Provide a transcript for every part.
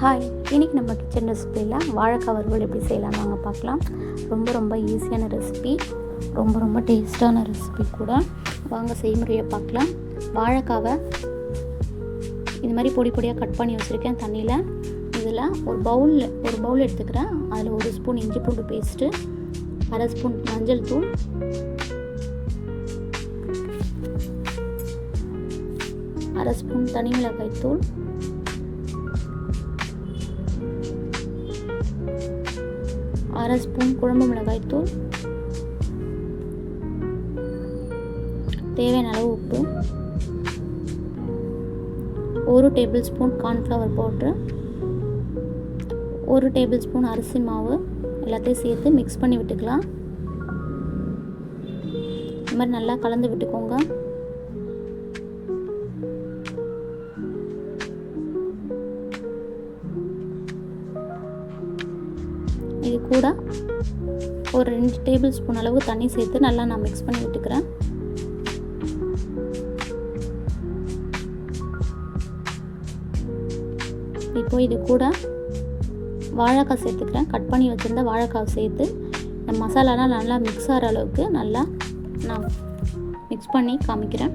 Hi இன்றைக்கி நம்ம kitchen ரெசிபியில் வாழைக்காய் வறுவல் எப்படி செய்யலாம் வாங்க பார்க்கலாம். ரொம்ப ரொம்ப ஈஸியான ரெசிபி ரொம்ப ரொம்ப டேஸ்டான ரெசிபி கூட. வாங்க செய்முறையை பார்க்கலாம். வாழைக்காவை இது மாதிரி பொடி பொடியாக கட் பண்ணி வச்சுருக்கேன் தண்ணியில். இதில் ஒரு பவுலில் ஒரு பவுல் எடுத்துக்கிறேன். அதில் ஒரு ஸ்பூன் இஞ்சி பூண்டு பேஸ்ட்டு அரை ஸ்பூன் மஞ்சள் தூள். அரை ஸ்பூன் தனி மிளகாய் தூள். அரை ஸ்பூன் குழம்பு மிளகாய் தூள். தேவையான அளவு உப்பு. ஒரு டேபிள் ஸ்பூன் கார்ன்ஃப்ளவர் பவுட்ரு. ஒரு டேபிள் ஸ்பூன் அரிசி மாவு. எல்லாத்தையும் சேர்த்து மிக்ஸ் பண்ணி விட்டுக்கலாம். இந்த மாதிரி நல்லா கலந்து விட்டுக்கோங்க. இது கூட ஒரு ரெண்டு டேபிள் ஸ்பூன் அளவு தண்ணி சேர்த்து நல்லா நான் மிக்ஸ் பண்ணி விட்டுக்கிறேன். இப்போ இது கூட வாழைக்காய் சேர்த்துக்கிறேன். கட் பண்ணி வச்சுருந்த வாழைக்காய் சேர்த்து இந்த மசாலாலாம் நல்லா மிக்ஸ் ஆகிற அளவுக்கு நல்லா நான் மிக்ஸ் பண்ணி காமிக்கிறேன்.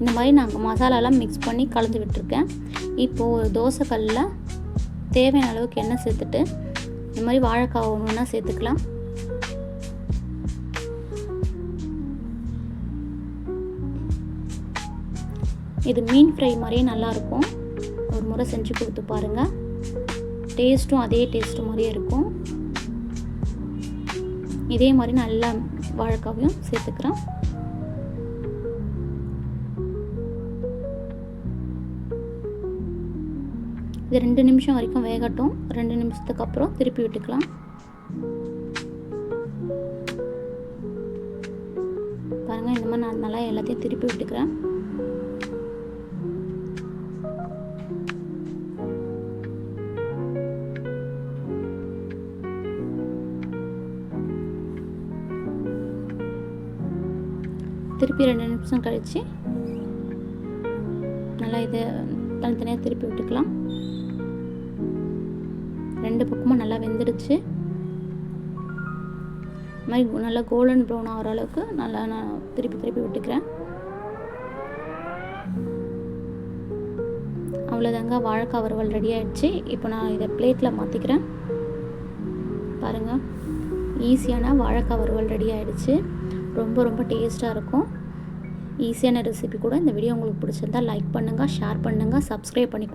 இந்த மாதிரி நாங்கள் மசாலாலாம் மிக்ஸ் பண்ணி கலந்து விட்டுருக்கேன். இப்போது ஒரு தோசைக்கல்லில் தேவையான அளவுக்கு எண்ணெய் சேர்த்துட்டு இந்த மாதிரி வாழைக்காய் ஒன்றுனா சேர்த்துக்கலாம். இது மீன் ஃப்ரை மாதிரியே நல்லாயிருக்கும். ஒரு முறை செஞ்சு கொடுத்து பாருங்கள் டேஸ்ட்டும் அதே டேஸ்ட்டு மாதிரியே இருக்கும். இதே மாதிரி நல்லா வாழைக்காவையும் சேர்த்துக்கிறேன் இது ரெண்டு நிமிஷம் வரைக்கும் வேகட்டும். ரெண்டு நிமிஷத்துக்கு அப்புறம் திருப்பி விட்டுக்கலாம். பாருங்கள் இந்த மாதிரி நான் நல்லா எல்லாத்தையும் திருப்பி விட்டுக்கிறேன். திருப்பி ரெண்டு நிமிஷம் கழித்து நல்லா இதை தனித்தனியாக திருப்பி விட்டுக்கலாம். ரெண்டு பக்கமும் நல்லா வெந்துடுச்சு. மாதிரி நல்லா கோல்டன் ப்ரௌன் ஆகிற அளவுக்கு நல்லா நான் திருப்பி திருப்பி விட்டுக்கிறேன். அவ்வளோதாங்க வாழைக்காய் வறுவல் ரெடி ஆகிடுச்சு இப்போ நான் இதை பிளேட்டில் மாற்றிக்கிறேன் பாருங்கள் ஈஸியான வாழைக்காய் வறுவல் ரெடி ஆகிடுச்சு ரொம்ப ரொம்ப டேஸ்ட்டாக இருக்கும். ஈஸியான ரெசிபி கூட இந்த வீடியோ உங்களுக்கு பிடிச்சிருந்தா லைக் பண்ணுங்கள் ஷேர் பண்ணுங்கள் சப்ஸ்கிரைப் பண்ணி